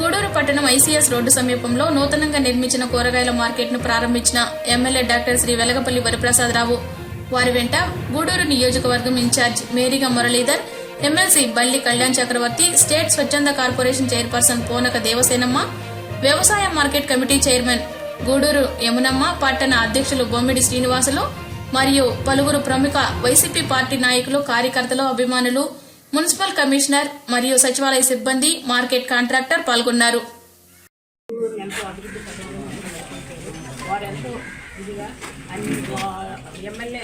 గూడూరు పట్టణం ICS road సమీపంలో నూతనంగా నిర్మించిన కూరగాయల మార్కెట్ను ప్రారంభించిన ఎమ్మెల్యే డాక్టర్ శ్రీ వెలగపల్లి వరప్రసాదరావు. వారి వెంట గూడూరు నియోజకవర్గం incharge మేరీగా Muralidhar MLC Balli Kalyan Chakravarthi state స్వచ్ఛంద కార్పొరేషన్ చైర్పర్సన్ పోనక దేవసేనమ్మ వ్యవసాయ market committee chairman Gudur Yamunamma పట్టణ అధ్యక్షులు బొమ్మిడి శ్రీనివాసులు మరియు పలువురు ప్రముఖ వైసీపీ పార్టీ నాయకులు కార్యకర్తలు అభిమానులు మున్సిపల్ కమిషనర్ మరియు సచివాలయ సిబ్బంది మార్కెట్ కాంట్రాక్టర్ పాల్గొన్నారు. ఎంతో ఇదిగా అన్ని ఎమ్మెల్యే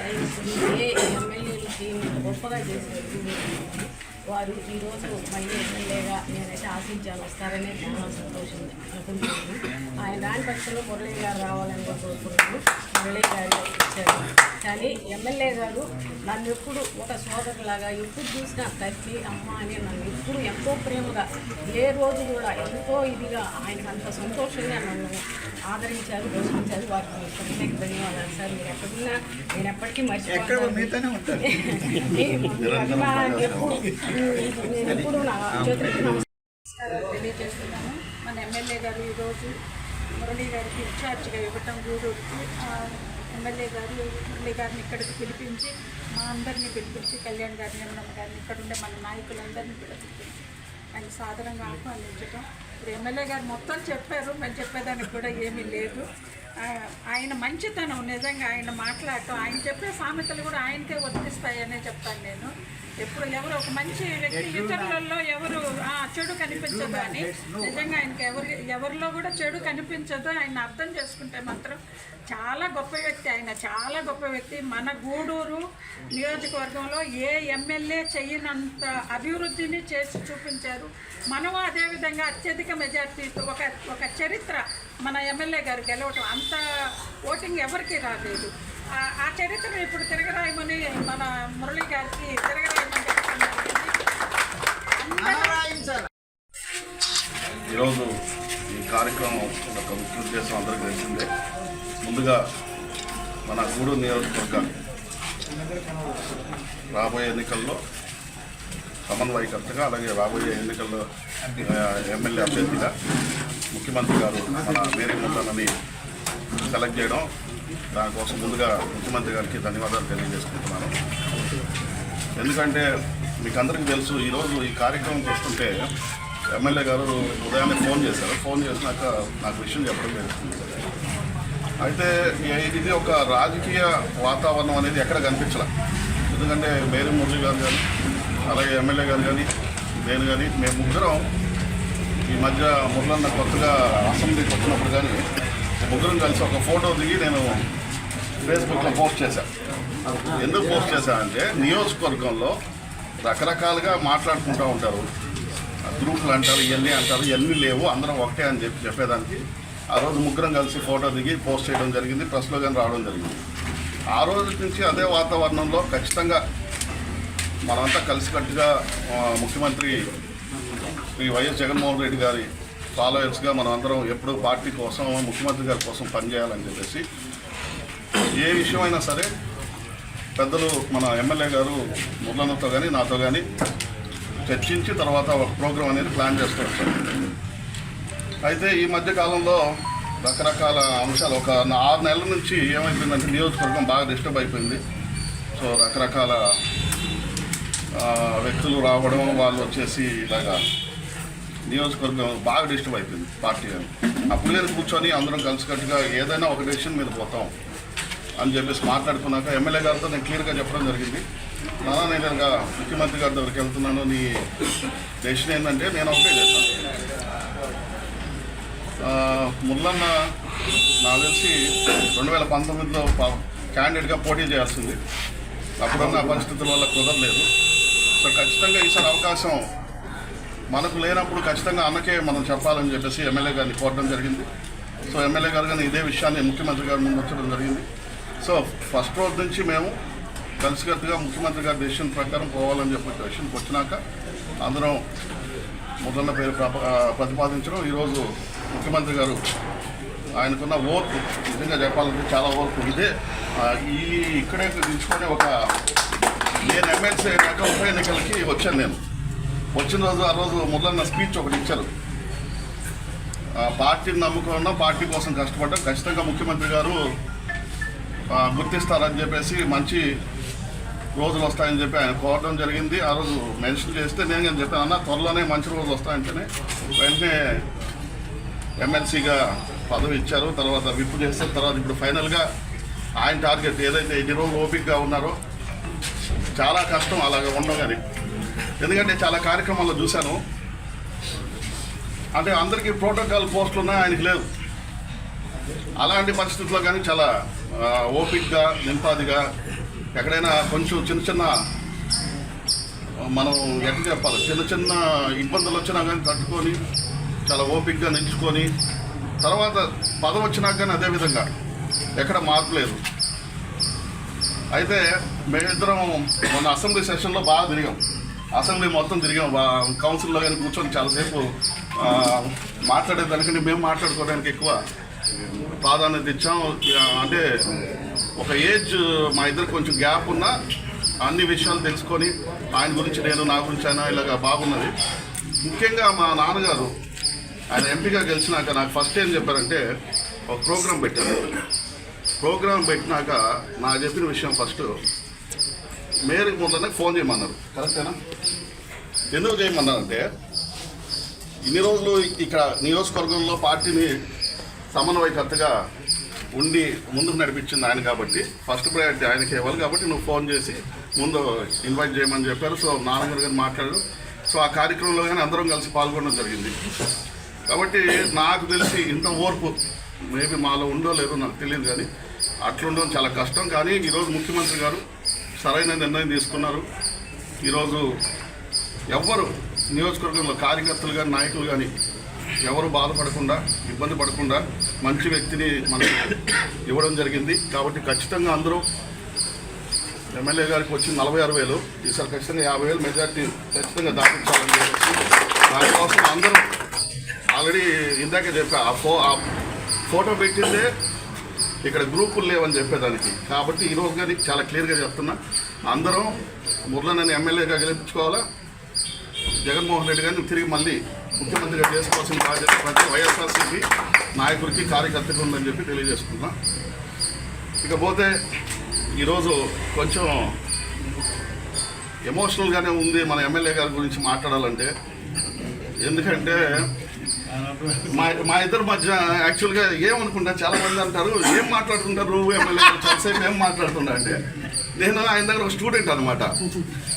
ఏ ఎమ్మెల్యేలు గొప్పగా చేశారు. వారు ఈరోజు మళ్ళీ ఎమ్మెల్యేగా నేనైతే ఆశించాను వస్తారని చాలా సంతోషం. అనుకుంటున్నాను ఆయన రాని పక్షంలో మురళీ గారు రావాలని కూడా కోరుకుంటున్నాను. మురళీ గారు వచ్చారు కానీ ఎమ్మెల్యే గారు నన్ను ఎప్పుడు ఒక సోదరులాగా ఎప్పుడు చూసినా తల్లి అమ్మ అని నన్ను ఎప్పుడు ఎంతో ప్రేమగా ఏ రోజు కూడా ఎంతో ఇదిగా ఆయనకు అంత సంతోషంగా నన్ను ఆదరించారు పోషించారు. వారికి ప్రత్యేక ధన్యవాదాలు సార్. మీరు ఎక్కడున్నా నేను ఎప్పటికీ మర్చిపోతాను. ఎప్పుడు నేను ఎప్పుడు నా చేతులకి నమస్కారం. తెలియజేస్తున్నాను. మన ఎమ్మెల్యే గారు ఈరోజు మురళీ గారికి ఇన్ఛార్జ్గా ఇవ్వటం గూడూరుకి ఎమ్మెల్యే గారు మురళీ గారిని ఇక్కడికి పిలిపించి మా అందరినీ పిలిపించి కళ్యాణ్ గారిని యమునమ్మ గారిని ఇక్కడ ఉండే మన నాయకులందరినీ పిలిపించి ఆయన సాధారణంగా ఆహ్వానించటం. ఇప్పుడు ఎమ్మెల్యే గారు మొత్తం చెప్పారు మేము చెప్పేదానికి కూడా ఏమీ లేదు. ఆయన మంచితనం నిజంగా ఆయన మాట్లాడటం ఆయన చెప్పే సామెతలు కూడా ఆయనకే వర్తిస్తాయనే చెప్తాను నేను. ఎప్పుడు ఎవరు ఒక మంచి వ్యక్తి ఇతరులలో ఎవరు ఆ, చెడు కనిపించదు అని. నిజంగా ఆయనకి ఎవరి ఎవరిలో కూడా చెడు కనిపించదు. ఆయన అర్థం చేసుకుంటే మాత్రం చాలా గొప్ప వ్యక్తి ఆయన. చాలా గొప్ప వ్యక్తి. మన గూడూరు నియోజకవర్గంలో ఏ ఎమ్మెల్యే చెయ్యనంత అభివృద్ధిని చేసి చూపించారు. మనము అదేవిధంగా అత్యధిక మెజార్టీతో ఒక ఒక చరిత్ర మన ఎమ్మెల్యే గారు గెలవటం. అంత ఓటింగ్ ఎవరికి రాలేదు. ఆ- చరిత్రను ఇప్పుడు తిరగరాయమని మన మురళి గారికి తిరగరాయమని ఈరోజు ఈ కార్యక్రమం యొక్క ముఖ్య ఉద్దేశం అందరికీ తెలిసిందే. ముందుగా మన గూడూరు నియోజకవర్గ రాబోయే ఎన్నికల్లో సమన్వయకర్తగా అలాగే రాబోయే ఎన్నికల్లో ఎమ్మెల్యే అభ్యర్థిగా ముఖ్యమంత్రి గారు మన మేరీ ముద్దనని కలెక్ట్ చేయడం దానికోసం ముందుగా ముఖ్యమంత్రి గారికి ధన్యవాదాలు తెలియజేసుకుంటున్నాను. ఎందుకంటే మీకు అందరికీ తెలుసు ఈరోజు ఈ కార్యక్రమం చూస్తుంటే ఎమ్మెల్యే గారు ఉదయాన్నే ఫోన్ చేశారు. ఫోన్ చేసినాక నాకు విషయం చెప్పడం జరుగుతుంది. అయితే ఇది ఒక రాజకీయ వాతావరణం అనేది ఎక్కడ కనిపించలే. ఎందుకంటే మేరీ మురళి గారు కానీ అలాగే ఎమ్మెల్యే గారు కానీ నేను కానీ మేము ముగ్గురం ఈ మధ్య మురళన్న కొత్తగా అసెంబ్లీకి వచ్చినప్పుడు కానీ ముగ్గురం కలిసి ఒక ఫోటో దిగి నేను ఫేస్బుక్లో పోస్ట్ చేశాను ఎందుకు పోస్ట్ చేశానంటే నియోజకవర్గంలో రకరకాలుగా మాట్లాడుకుంటూ ఉంటారు. గ్రూపులు అంటారు ఇవన్నీ అంటారు ఇవన్నీ లేవు అందరం ఒకటే అని చెప్పి చెప్పేదానికి. ఆ రోజు ముగ్గురం కలిసి ఫోటో దిగి పోస్ట్ చేయడం జరిగింది ప్రెస్లో కానీ రావడం జరిగింది. ఆ రోజు నుంచి అదే వాతావరణంలో ఖచ్చితంగా మనమంతా కలిసికట్టుగా ముఖ్యమంత్రి శ్రీ వైఎస్ జగన్మోహన్ రెడ్డి గారి ఫాలోయర్స్గా మనం అందరం ఎప్పుడూ పార్టీ కోసం ముఖ్యమంత్రి గారి కోసం పనిచేయాలని చెప్పేసి ఏ విషయమైనా సరే పెద్దలు మన ఎమ్మెల్యే గారు మురళన్నతో కానీ నాతో కానీ చర్చించి తర్వాత ఒక ప్రోగ్రాం అనేది ప్లాన్ చేస్తారు అయితే ఈ మధ్య కాలంలో రకరకాల అంశాలు ఒక ఆరు నెలల నుంచి ఏమైపోయిందంటే నియోజకవర్గం బాగా డిస్టర్బ్ అయిపోయింది. సో రకరకాల వ్యక్తులు రావడం వాళ్ళు వచ్చేసి ఇలాగా నియోజకవర్గం బాగా డిస్టర్బ్ అయిపోయింది పార్టీ అని అప్పుడు నేను కూర్చొని అందరం కలిసికట్టుగా ఏదైనా ఒక డెసిషన్ మీద పోతాం అని చెప్పేసి మాట్లాడుకున్నాక ఎమ్మెల్యే గారితో నేను క్లియర్గా చెప్పడం జరిగింది. నానా నేను ఇలాగా ముఖ్యమంత్రి గారి దగ్గరికి వెళ్తున్నాను. నీ డెసిషన్ ఏంటంటే నేను ఒకటే చేస్తాను ముల్లన్న నాకు తెలిసి రెండు వేల పంతొమ్మిదిలో క్యాండిడేట్గా పోటీ చేయాల్సింది. అప్పుడున్న పరిస్థితుల వల్ల కుదరలేదు. సో ఖచ్చితంగా ఈసారి అవకాశం మనకు లేనప్పుడు ఖచ్చితంగా అన్నకే మనం చెప్పాలని చెప్పేసి ఎమ్మెల్యే గారిని కోరడం జరిగింది. సో ఎమ్మెల్యే గారు కానీ ఇదే విషయాన్ని ముఖ్యమంత్రి గారి ముందు వచ్చడం జరిగింది. సో ఫస్ట్ రోజు నుంచి మేము కలిసికట్టుగా ముఖ్యమంత్రి గారి డెసిషన్ ప్రకారం పోవాలని చెప్పి డెసిషన్కి వచ్చినాక అందరం ముద్దన్న పేరు ప్రతిపాదించడం. ఈరోజు ముఖ్యమంత్రి గారు ఆయనకున్న ఓర్పు నిజంగా చెప్పాలంటే చాలా ఓర్పు ఇదే. ఈ ఇక్కడే తీసుకొని ఒక నేను ఎమ్మెల్సీ అయినాక ఉప ఎన్నికలకి వచ్చాను నేను. వచ్చిన రోజు ఆ రోజు మురళన్న స్పీచ్ ఒకటి ఇచ్చారు. పార్టీని నమ్ముకున్న పార్టీ కోసం కష్టపడ్డా. ఖచ్చితంగా ముఖ్యమంత్రి గారు గుర్తిస్తారని చెప్పేసి మంచి రోజులు వస్తాయని చెప్పి ఆయన కోరడం జరిగింది. ఆ రోజు మెన్షన్ చేస్తే నేను నేను చెప్పాను అన్న త్వరలోనే మంచి రోజులు వస్తాయంటేనే వెంటనే ఎమ్మెల్సీగా పదవి ఇచ్చారు. తర్వాత విప్పు చేస్తారు తర్వాత ఇప్పుడు ఫైనల్గా ఆయన టార్గెట్ ఏదైతే ఎన్ని రోజులు ఓపికగా ఉన్నారో చాలా కష్టం అలాగ ఉండగానే. ఎందుకంటే చాలా కార్యక్రమాల్లో చూశాను. అంటే అందరికీ ప్రోటోకాల్ పోస్టులు ఉన్నాయి ఆయనకి లేదు అలాంటి పరిస్థితుల్లో కానీ చాలా ఓపిక్గా నింపాదిగా ఎక్కడైనా కొంచెం చిన్న చిన్న మనం ఎట్లా చెప్పాలి చిన్న చిన్న ఇబ్బందులు వచ్చినా కానీ తట్టుకొని చాలా ఓపిక్గా నిలుచుకొని తర్వాత పదం వచ్చినాక కానీ అదే విధంగా ఎక్కడ మార్పు లేదు. అయితే మేమిద్దరం మొన్న అసెంబ్లీ సెషన్లో బాగా తిరిగాం. అసెంబ్లీ మొత్తం తిరిగాం. కౌన్సిల్లో కానీ కూర్చొని చాలాసేపు మాట్లాడేదానికంటే మేము మాట్లాడుకోవడానికి ఎక్కువ ప్రాధాన్యత ఇచ్చాం. అంటే ఒక ఏజ్ మా ఇద్దరు కొంచెం గ్యాప్ ఉన్నా అన్ని విషయాలు తెలుసుకొని ఆయన గురించి నేను నా గురించి ఆయన ఇలాగ బాగున్నది. ముఖ్యంగా మా నాన్నగారు ఆయన ఎంపీగా గెలిచినాక నాకు ఫస్ట్ ఏం చెప్పారంటే ఒక ప్రోగ్రాం పెట్టారు. ప్రోగ్రాం పెట్టినాక నాకు చెప్పిన విషయం ఫస్ట్ మేరీ ముందనే ఫోన్ చేయమన్నారు. కరెక్టేనా ఎందుకు చేయమన్నానంటే ఇన్ని రోజులు ఇక్కడ నియోజకవర్గంలో పార్టీని సమన్వయకర్తగా ఉండి ముందుకు నడిపించింది ఆయన కాబట్టి ఫస్ట్ ప్రయారిటీ ఆయనకి ఇవ్వాలి కాబట్టి నువ్వు ఫోన్ చేసి ముందు ఇన్వైట్ చేయమని చెప్పారు. సో నాన్నగారు గారు మాట్లాడారు. సో ఆ కార్యక్రమంలో కానీ అందరం కలిసి పాల్గొనడం జరిగింది. కాబట్టి నాకు తెలిసి ఇంత ఓర్పు మేబీ మాలో ఉందో లేదో నాకు తెలియదు కానీ అట్లుండడం చాలా కష్టం. కానీ ఈరోజు ముఖ్యమంత్రి గారు సరైన నిర్ణయం తీసుకున్నారు. ఈరోజు ఎవ్వరు నియోజకవర్గంలో కార్యకర్తలు కానీ నాయకులు కానీ ఎవరు బాధపడకుండా ఇబ్బంది పడకుండా మంచి వ్యక్తిని మనకు ఇవ్వడం జరిగింది. కాబట్టి ఖచ్చితంగా అందరూ ఎమ్మెల్యే గారికి వచ్చిన నలభై ఆరు వేలు ఈసారి ఖచ్చితంగా యాభై వేలు మెజార్టీ ఖచ్చితంగా దాటించాలని చెప్పేసి దానికోసం అందరూ ఆల్రెడీ ఇందాకే చెప్పా ఆ ఫో ఆ ఫోటో పెట్టిందే ఇక్కడ గ్రూపులు లేవని చెప్పేదానికి. కాబట్టి ఈరోజు కానీ చాలా క్లియర్గా చెప్తున్నా అందరం మురళనని ఎమ్మెల్యేగా గెలిపించుకోవాలా? జగన్మోహన్ రెడ్డి గారిని తిరిగి మళ్ళీ ముఖ్యమంత్రిగా చేసుకోవాల్సిన బాధ్యత ప్రతి వైఎస్ఆర్సీపీ నాయకుడికి కార్యకర్తకు ఉందని చెప్పి తెలియజేసుకుంటున్నా. ఇకపోతే ఈరోజు కొంచెం ఎమోషనల్గానే ఉంది మన ఎమ్మెల్యే గారి గురించి మాట్లాడాలంటే. ఎందుకంటే మా మా ఇద్దరి మధ్య యాక్చువల్గా ఏమనుకుంటా చాలా మంది అంటారు ఏం మాట్లాడుతుంటారు నువ్వు ఎమ్మెల్యే గారు? చాలాసేపు ఏం మాట్లాడుతున్నా అంటే నేను ఆయన దగ్గర ఒక స్టూడెంట్ అనమాట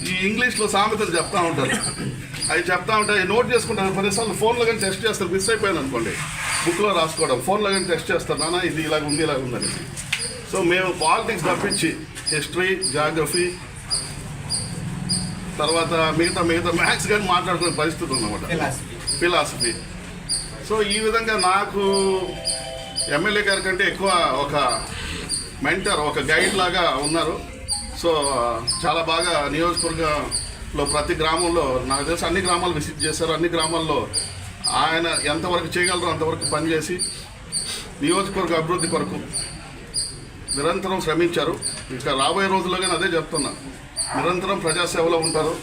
ఈ ఇంగ్లీష్లో సామెతలు చెప్తా ఉంటారు. అవి చెప్తా ఉంటాయి నోట్ చేసుకుంటాను. కొన్నిసార్లు ఫోన్లో కానీ టెస్ట్ చేస్తారు మిస్ అయిపోయాను అనుకోండి. బుక్లో రాసుకోవడం ఫోన్లో కానీ టెస్ట్ చేస్తారు నాన్న ఇది ఇలాగ ఉంది ఇలాగ ఉందని సో మేము పాలిటిక్స్ తప్పించి హిస్టరీ జాగ్రఫీ తర్వాత మిగతా మిగతా మ్యాథ్స్ కానీ మాట్లాడుకునే పరిస్థితి ఉందన్నమాట. ఫిలాసఫీ సో ఈ విధంగా నాకు ఎమ్మెల్యే గారి కంటే ఎక్కువ ఒక మెంటర్ ఒక గైడ్ లాగా ఉన్నారు. సో చాలా బాగా లో ప్రతి గ్రామంలో నాకు తెలిసి అన్ని గ్రామాలు విజిట్ చేశారు అన్ని గ్రామాల్లో ఆయన ఎంతవరకు చేయగలరో అంతవరకు పనిచేసి నియోజకవర్గ అభివృద్ధి కొరకు నిరంతరం శ్రమించారు. ఇంకా రాబోయే రోజుల్లో కానీ అదే చెప్తున్నా. నిరంతరం ప్రజాసేవలో ఉంటారు.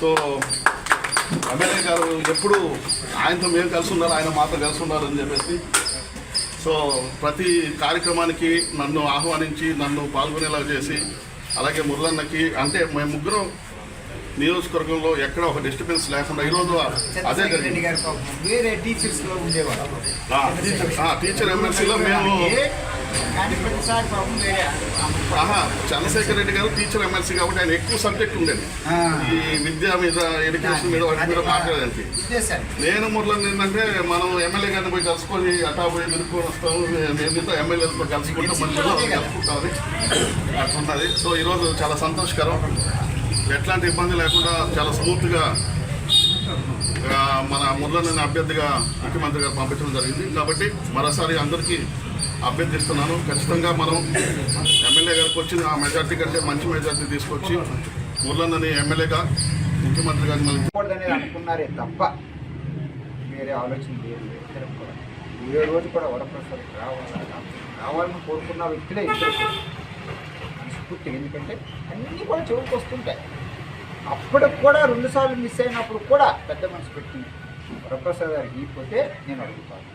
సో ఎమ్మెల్యే గారు ఎప్పుడు ఆయనతో మేము కలిసి ఉన్నారు ఆయన మాతో కలిసి ఉన్నారు చెప్పేసి. సో ప్రతి కార్యక్రమానికి నన్ను ఆహ్వానించి నన్ను పాల్గొనేలా చేసి అలాగే మురళన్నకి అంటే మేము ముగ్గురం నియోజకవర్గంలో ఎక్కడ ఒక డిస్టర్బెన్స్ లేకుండా ఈరోజు అదే జరిగింది. టీచర్ ఎమ్మెల్సీలో మేము చంద్రశేఖర్ రెడ్డి గారు టీచర్ ఎమ్మెల్సీ కాబట్టి ఆయన ఎక్కువ సబ్జెక్ట్ ఉండేది. ఈ విద్య మీద ఎడ్యుకేషన్ మీద వాటి మీద మాట్లాడడానికి నేను మురళి ఏంటంటే మనం ఎమ్మెల్యే గారిని పోయి కలుసుకొని అటా పోయి విరుక్కొని వస్తాము. మేమితో ఎమ్మెల్యేలతో కలుసుకుంటాం మధ్యలో కలుసుకుంటామని అట్లున్నది సో ఈరోజు చాలా సంతోషకరం. ఎట్లాంటి ఇబ్బంది లేకుండా చాలా స్మూత్గా మన మురళని అభ్యర్థిగా ముఖ్యమంత్రి గారు పంపించడం జరిగింది. కాబట్టి మరోసారి అందరికీ అభ్యర్థిస్తున్నాను. ఖచ్చితంగా మనం ఎమ్మెల్యే గారికి వచ్చిన ఆ మెజార్టీ కంటే మంచి మెజార్టీ తీసుకొచ్చి మురళన్నని ఎమ్మెల్యేగా ముఖ్యమంత్రి గారిని మళ్ళీ అనుకున్నారే తప్ప వేరే ఆలోచన కూడా ఏ రోజు కూడా వరప్రసాద్ రావాలి? రావాలని కోరుకున్న వ్యక్తులే ఇద్దరు మనస్ఫూర్తిగా ఎందుకంటే అన్నీ కూడా చెవులకు వస్తుంటాయి. అప్పటికి కూడా రెండుసార్లు మిస్ అయినప్పుడు కూడా పెద్ద మనసు పెట్టి వరప్రసాద్ గారికి పోతే నేను అడుగుతాను.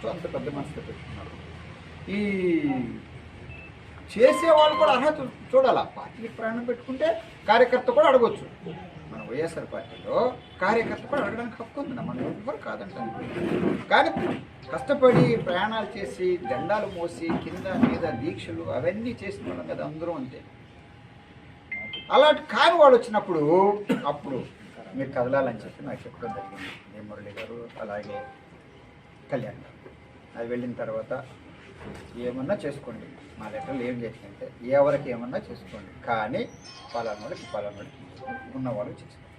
సో అంత పెద్ద మనసుతో పెట్టుకున్నారు. ఈ చేసేవాళ్ళు కూడా అర్హత చూడాలా? పార్టీకి ప్రాణం పెట్టుకుంటే కార్యకర్త కూడా అడగొచ్చు. మన వైఎస్ఆర్ పార్టీలో కార్యకర్త కూడా అడగడానికి హక్కు ఉంది. మనం ఎవరు కాదంటారు కానీ కష్టపడి ప్రయాణాలు చేసి దండాలు మోసి కింద మీద దీక్షలు అవన్నీ చేసిన వాళ్ళం కదా అందరూ అంతే. అలాంటి కాని వాళ్ళు వచ్చినప్పుడు అప్పుడు మీరు కదలాలని చెప్పి నాకు చెప్పడం జరిగింది. మురళి గారు అలాగే కళ్యాణ్ గారు. అది వెళ్ళిన తర్వాత ఏమన్నా చేసుకోండి. మా లెటర్లు ఏం చేసినంటే ఎవరికి ఏమన్నా చేసుకోండి. కానీ పలానాడికి ఉన్న ఉన్నవాళ్ళు చేసుకోండి.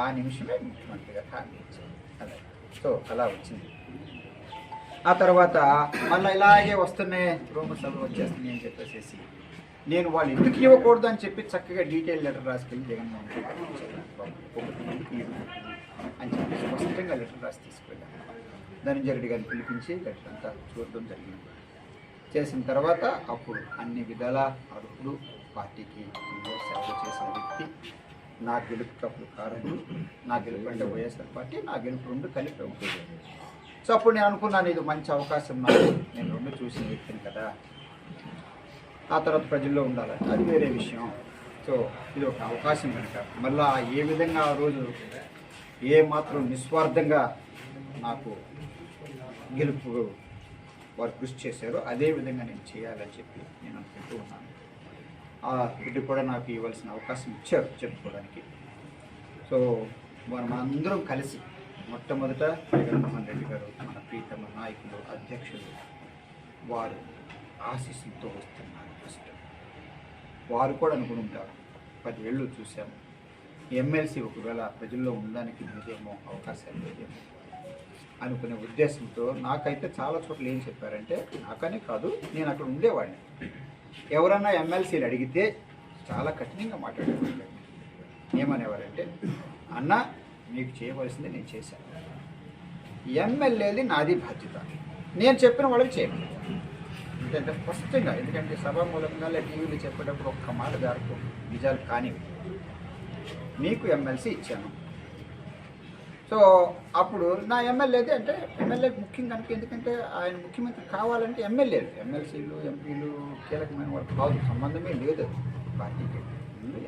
ఆ నిమిషమే ముఖ్యమంత్రిగా హామీ ఇచ్చారు అలా సో అలా వచ్చింది. ఆ తర్వాత మళ్ళీ ఇలాగే వస్తున్నాయి రోమ సభ వచ్చేస్తుంది అని చెప్పేసి నేను వాళ్ళు ఎందుకు ఇవ్వకూడదు అని చెప్పి చక్కగా డీటెయిల్ లెటర్ రాసుకెళ్ళి జగన్మోహన్ రెడ్డి బాబు, అని చెప్పి స్పష్టంగా లెటర్ రాసి తీసుకెళ్ళాను ధనంజయ రెడ్డి గారిని పిలిపించి లెటర్ అంతా చూడడం జరిగింది. చేసిన తర్వాత అప్పుడు అన్ని విధాల అర్హుడు పార్టీకి సేవ చేసిన వ్యక్తి నా గెలుపు కారణం నా గెలుపు అంటే వైఎస్ఆర్ పార్టీ నా గెలుపు రెండు కలిపి ఉంటుంది సో అప్పుడు నేను అనుకున్నాను ఇది మంచి అవకాశం నాకు నేను రెండు చూసిన వ్యక్తిని కదా. ఆ తర్వాత ప్రజల్లో ఉండాలని అది వేరే విషయం. సో ఇది ఒక అవకాశం కనుక. మళ్ళా ఏ విధంగా ఆ రోజు ఏ మాత్రం నిస్వార్థంగా నాకు గెలుపు వారు కృషి చేశారో అదే విధంగా నేను చేయాలని చెప్పి నేను అనుకుంటూ ఉన్నాను. ఆ బిడ్డ కూడా నాకు ఇవ్వాల్సిన అవకాశం ఇచ్చారు చెప్పుకోవడానికి. సో మనం అందరం కలిసి మొట్టమొదట జగన్మోహన్ రెడ్డి గారు మన ప్రీతమ నాయకులు అధ్యక్షులు వారు ఆశీస్సులతో వస్తున్నారు ఫస్ట్. వారు కూడా అనుకుంటారు పదేళ్ళు చూసాము ఎమ్మెల్సీ ఒకవేళ ప్రజల్లో ఉండడానికి లేదేమో అవకాశాలు లేదేమో. అనుకునే ఉద్దేశంతో నాకైతే చాలా చోట్ల ఏం చెప్పారంటే నాకనే కాదు నేను అక్కడ ఉండేవాడిని. ఎవరన్నా ఎమ్మెల్సీలు అడిగితే చాలా కఠినంగా మాట్లాడేవాళ్ళు. ఏమనేవారంటే అన్న మీకు చేయవలసింది నేను చేశాను ఎమ్మెల్యేది నాది బాధ్యత. నేను చెప్పిన వాళ్ళకి చేయను ఎందుకంటే స్పష్టంగా ఎందుకంటే సభ మూలంగా టీవీలో చెప్పేటప్పుడు ఒక్క మాట దారుకు నిజాలు కానివి. మీకు ఎమ్మెల్సీ ఇచ్చాను. సో అప్పుడు నా ఎమ్మెల్యేది అంటే ఎమ్మెల్యే ముఖ్యం కనుక ఎందుకంటే ఆయన ముఖ్యమంత్రి కావాలంటే ఎమ్మెల్యేలు ఎమ్మెల్సీలు ఎంపీలు కీలకమైన వాళ్ళు కాదు సంబంధమే లేదు అది. పార్టీకి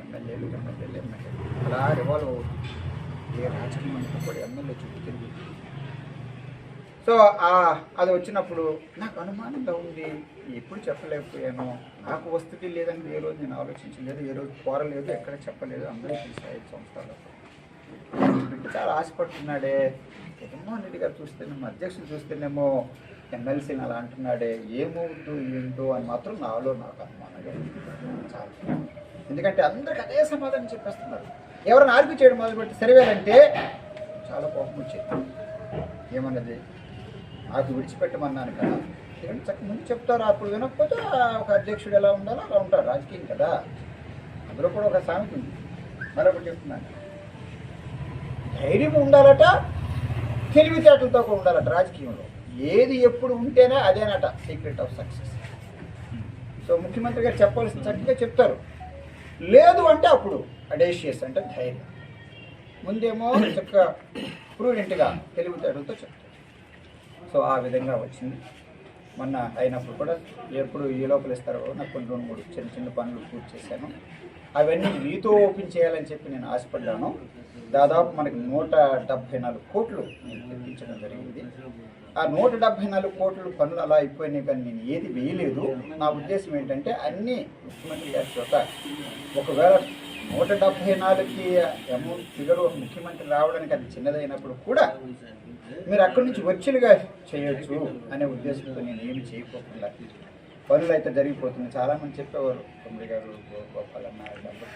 ఎమ్మెల్యేలు ఎమ్మెల్యేలు ఎమ్మెల్యేలు. అలా రివాల్వ్ అవుతుంది. ఏ రాజకీయం అంటే కూడా ఎమ్మెల్యే చుట్టూ సో అది వచ్చినప్పుడు నాకు అనుమానంగా ఉంది. ఎప్పుడు చెప్పలేకపోయాను. నాకు వస్తుంది లేదని ఏ రోజు నేను ఆలోచించలేదు. ఏ రోజు కోరలేదు ఎక్కడ చెప్పలేదు. అందరూ తెలిసి ఐదు సంవత్సరాలు. బిడ్డ చాలా ఆశపడుతున్నాడే? జగన్మోహన్ రెడ్డి గారు చూస్తేనేమో అధ్యక్షుడు చూస్తేనేమో ఎమ్మెల్సీని అలా అంటున్నాడే. ఏమవుద్దు ఏంటో అని మాత్రం నాలో నాకు అనుమానంగా చాలా. ఎందుకంటే అందరికి అదే సమాధానం చెప్పేస్తున్నారు. ఎవరైనా ఆర్గ్యూ చేయడం మొదలుపెట్టి సరివేలంటే చాలా కోపం వచ్చేది. ఏమన్నది? నాకు విడిచిపెట్టమన్నాను కదా. ఎందుకంటే చక్క ముందు చెప్తారు? అప్పుడు వినకపోతే ఒక అధ్యక్షుడు ఎలా ఉండాలో అలా ఉంటారు రాజకీయం కదా. అందులో కూడా ఒక సామెత ఉంది. మరొకటి చెప్తున్నాను. ధైర్యం ఉండాలట తెలివితేటలతో కూడా ఉండాలట రాజకీయంలో. ఏది ఎప్పుడు ఉంటేనే అదేనట సీక్రెట్ ఆఫ్ సక్సెస్ సో ముఖ్యమంత్రి గారు చెప్పాల్సిన చక్కగా చెప్తారు. లేదు అంటే అప్పుడు అడేషియస్ అంటే ధైర్యం. ముందేమో చక్కగా ప్రూడెంట్గా తెలివితేటలతో చెప్తారు. సో ఆ విధంగా వచ్చింది. మొన్న అయినప్పుడు కూడా ఎప్పుడు ఈ లోపల ఇస్తారో నాకు కొన్ని రెండు మూడు చిన్న చిన్న పనులు పూర్తి చేశాను. అవన్నీ మీతో ఓపెన్ చేయాలని చెప్పి నేను ఆశపడ్డాను. దాదాపు మనకి నూట డెబ్భై నాలుగు కోట్లు నేను తెప్పించడం జరిగింది. ఆ నూట డెబ్భై నాలుగు కోట్లు పనులు అలా అయిపోయినాయి కానీ నేను ఏది వేయలేదు. నా ఉద్దేశం ఏంటంటే అన్ని ముఖ్యమంత్రి గారి చోట ఒకవేళ నూట డెబ్భై నాలుగుకి అమౌంట్ ఫిగర్ ఒక ముఖ్యమంత్రి రావడానికి అది చిన్నదైనప్పుడు కూడా మీరు అక్కడి నుంచి వచ్చులుగా చేయొచ్చు అనే ఉద్దేశంతో నేను ఏమి చేయకోకుండా పనులు అయితే జరిగిపోతుంది చాలామంది చెప్పేవారు తొమ్మిది గారు గో- గోపాల్ అన్న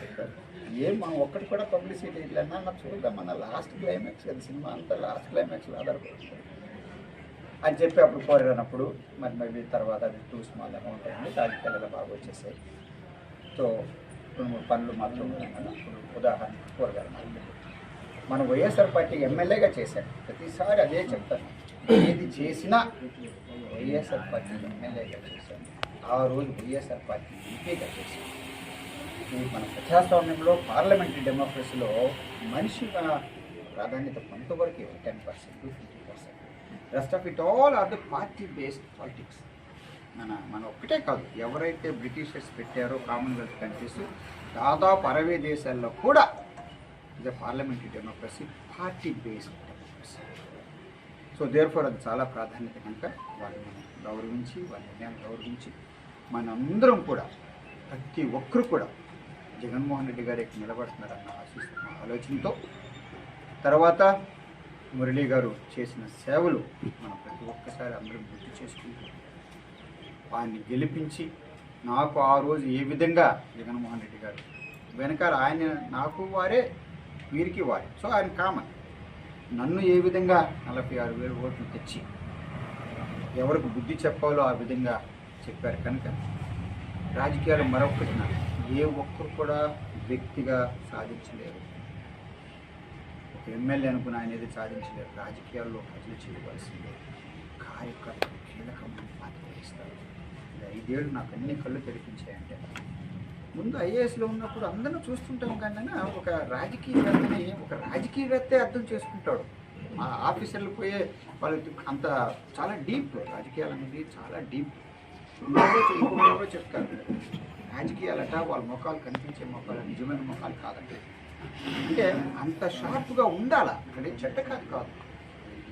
చెప్పారు ఏం మనం ఒక్కటి కూడా పబ్లిసిటీ ఇట్లన్నా నాకు చూద్దాం. మన లాస్ట్ క్లైమాక్స్ కదా సినిమా అంతా లాస్ట్ క్లైమాక్స్ ఆధారపడుతుంది. అని చెప్పి అప్పుడు కోరానప్పుడు మరి మరి తర్వాత అది టూ స్మాల్ అమౌంట్ అయింది దానికి పిల్లలు బాగా వచ్చేసాయి. సో రెండు మూడు పనులు మాత్రం ఇప్పుడు ఉదాహరణ కూరగాయల మార్కెట్ మనం వైఎస్ఆర్ పార్టీ ఎమ్మెల్యేగా చేశాడు ప్రతిసారి అదే చెప్తాను. ఏది చేసినా వైఎస్ఆర్ పార్టీ ఎమ్మెల్యేగా చేశాను ఆ రోజు వైఎస్ఆర్ పార్టీ ఎంపీగా చేశాను ఈ మన ప్రజాస్వామ్యంలో పార్లమెంటరీ డెమోక్రసీలో మనిషి ప్రాధాన్యత కొంతవరకు ten percent fifty percent? Rest of it all are the party based politics మన మన ఒక్కటే కాదు ఎవరైతే బ్రిటిషర్స్ పెట్టారో కామన్వెల్త్ కంట్రీస్ దాదాపు అరవై దేశాల్లో కూడా ఇది parliamentary democracy party based democracy so therefore అది చాలా ప్రాధాన్యత కనుక వాళ్ళని మనం గౌరవించి వాళ్ళ నిర్ణయాన్ని గౌరవించి మనందరం కూడా ప్రతి ఒక్కరు కూడా జగన్మోహన్ రెడ్డి గారికి నిలబడుతున్నారన్న ఆశిస్తున్న ఆలోచనతో. తర్వాత మురళీ గారు చేసిన సేవలు మనం ప్రతి ఒక్కసారి అందరం గుర్తు చేసుకుంటూ ఆయన్ని గెలిపించి నాకు ఆ రోజు ఏ విధంగా జగన్మోహన్ రెడ్డి గారు వెనకాల ఆయన నాకు వారే వీరికి వారే. సో ఆయన కామన్. నన్ను ఏ విధంగా నలభై ఆరు వేల ఓట్లు తెచ్చి ఎవరికి బుద్ధి చెప్పాలో ఆ విధంగా చెప్పారు కనుక రాజకీయాలు మరొకటి నాకు ఏ ఒక్కరు కూడా వ్యక్తిగా సాధించలేరు. ఒక ఎమ్మెల్యే అనుకున్న ఆయన ఏది సాధించలేరు. రాజకీయాల్లో ప్రజలు చేయవలసిందే. కార్యకర్తలు కీలకమైన పాత్ర వహిస్తారు. ఐదేళ్ళు నాకు అన్ని కళ్ళు తెరిపించాయంటే ముందు ఐఏఎస్లో ఉన్నప్పుడు అందరం చూస్తుంటాం కానీ ఒక రాజకీయవేత్తని ఒక రాజకీయవేత్తే అర్థం చేసుకుంటాడు. మా ఆఫీసర్లు పోయే వాళ్ళకి అంత చాలా డీప్ రాజకీయాలు అనేది చాలా డీప్. ఇంకొకరు చెప్తారు. రాజకీయాలట వాళ్ళ ముఖాలు కనిపించే ముఖాలు నిజమైన ముఖాలు కాదండి. అంటే అంత షార్ప్గా ఉండాలా? అంటే చెడ్డ కాదు కాదు.